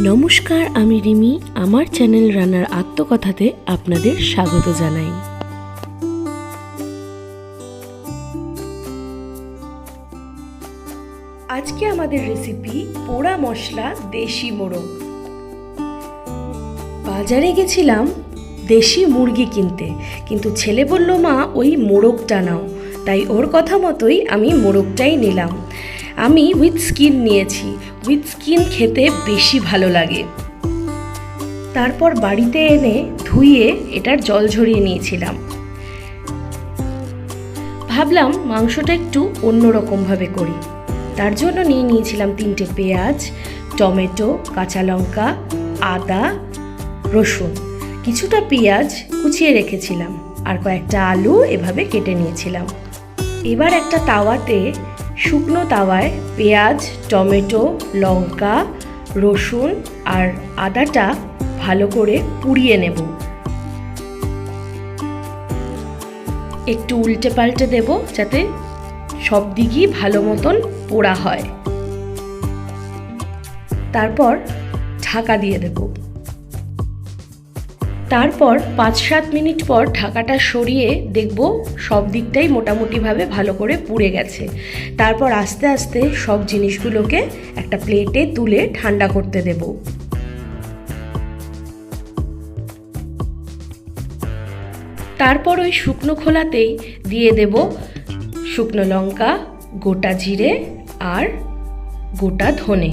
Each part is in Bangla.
নমস্কার, আমি রিমি। আমার চ্যানেল রান্নার আত্মকথাতে আপনাদের স্বাগত জানাই। আজকে আমাদের রেসিপি পোড়া মশলা দেশি মোড়ক। বাজারে গেছিলাম দেশি মুরগি কিনতে, কিন্তু ছেলে বলল, মা, ওই মোড়কটা নাও। তাই ওর কথা মতোই আমি মোড়কটাই নিলাম। আমি উইথ স্কিন নিয়েছি। উইথ স্কিন খেতে বেশি ভালো লাগে। তারপর বাড়িতে এনে ধুয়ে এটার জল ঝরিয়ে নিয়েছিলাম। ভাবলাম মাংসটা একটু অন্যরকমভাবে করি। তার জন্য নিয়ে নিয়েছিলাম তিনটে পেঁয়াজ, টমেটো, কাঁচা লঙ্কা, আদা, রসুন। কিছুটা পেঁয়াজ কুচিয়ে রেখেছিলাম আর কয়েকটা আলু এভাবে কেটে নিয়েছিলাম। এবার একটা তাওয়াতে শুকনো তাওয়ায় পেঁয়াজ, টমেটো, লঙ্কা, রসুন আর আদাটা ভালো করে পুড়িয়ে নেব। একটু উল্টে পাল্টে দেব যাতে সব দিকই ভালো মতন পোড়া হয়। তারপর ঢাকা দিয়ে দেব। তারপর পাঁচ সাত মিনিট পর ঢাকাটা সরিয়ে দেখব সব দিকটাই মোটামুটিভাবে ভালো করে পুড়ে গেছে। তারপর আস্তে আস্তে সব জিনিসগুলোকে একটা প্লেটে তুলে ঠান্ডা করতে দেব। তারপর ওই শুকনো খোলাতেই দিয়ে দেব শুকনো লঙ্কা, গোটা জিরে আর গোটা ধনে।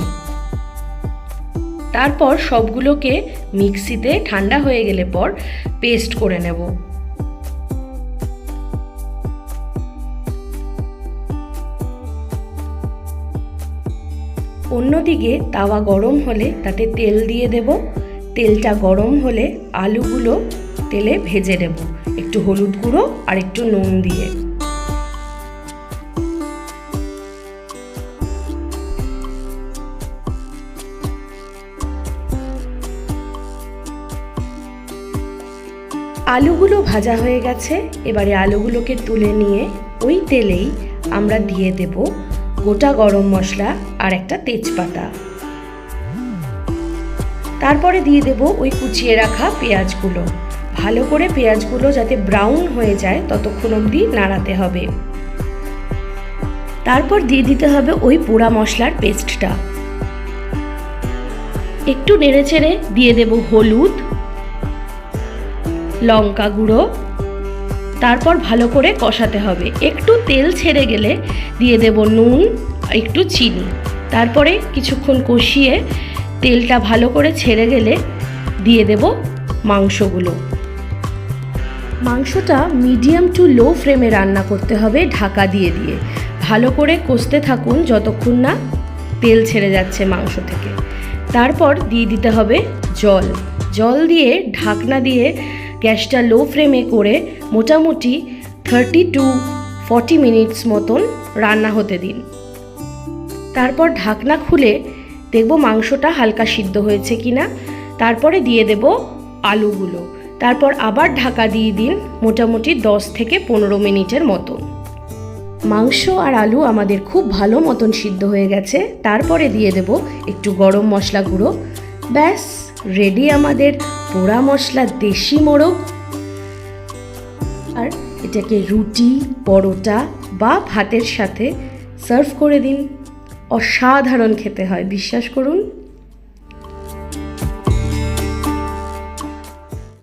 তারপর সবগুলোকে মিক্সিতে ঠান্ডা হয়ে গেলে পর পেস্ট করে নেব। অন্যদিকে তাওয়া গরম হলে তাতে তেল দিয়ে দেব। তেলটা গরম হলে আলুগুলো তেলে ভেজে দেব একটু হলুদ গুঁড়ো আর একটু নুন দিয়ে। আলুগুলো ভাজা হয়ে গেছে। এবারে আলুগুলোকে তুলে নিয়ে ওই তেলেই আমরা দিয়ে দেব গোটা গরম মশলা আর একটা তেজপাতা। তারপরে দিয়ে দেব ওই কুচিয়ে রাখা পেঁয়াজগুলো। ভালো করে পেঁয়াজগুলো যাতে ব্রাউন হয়ে যায় ততক্ষণ অবধি নাড়াতে হবে। তারপর দিয়ে দিতে হবে ওই পোড়া মশলার পেস্টটা। একটু নেড়ে চেড়ে দিয়ে দেব হলুদ লঙ্কা গুঁড়ো। তারপর ভালো করে কষাতে হবে। একটু তেল ছেড়ে গেলে দিয়ে দেব নুন, একটু চিনি। তারপরে কিছুক্ষণ কষিয়ে তেলটা ভালো করে ছেড়ে গেলে দিয়ে দেব মাংসগুলো। মাংসটা মিডিয়াম টু লো ফ্লেমে রান্না করতে হবে ঢাকা দিয়ে দিয়ে। ভালো করে কষতে থাকুন যতক্ষণ না তেল ছেড়ে যাচ্ছে মাংস থেকে। তারপর দিয়ে দিতে হবে জল। জল দিয়ে ঢাকনা দিয়ে গ্যাসটা লো ফ্লেমে করে মোটামুটি থার্টি টু ফর্টি মিনিটস মতন রান্না হতে দিন। তারপর ঢাকনা খুলে দেখব মাংসটা হালকা সিদ্ধ হয়েছে কিনা। তারপরে দিয়ে দেব আলুগুলো। তারপর আবার ঢাকা দিয়ে দিন মোটামুটি দশ থেকে পনেরো মিনিটের মতন। মাংস আর আলু আমাদের খুব ভালো মতন সিদ্ধ হয়ে গেছে। তারপরে দিয়ে দেব একটু গরম মশলা গুঁড়ো। ব্যাস। রেডি আমাদের পোড়া মশলা দেশি মোড়ক। আর এটাকে রুটি, পরোটা বা ভাতের সাথে সার্ভ করে দিন। অসাধারণ খেতে হয়, বিশ্বাস করুন।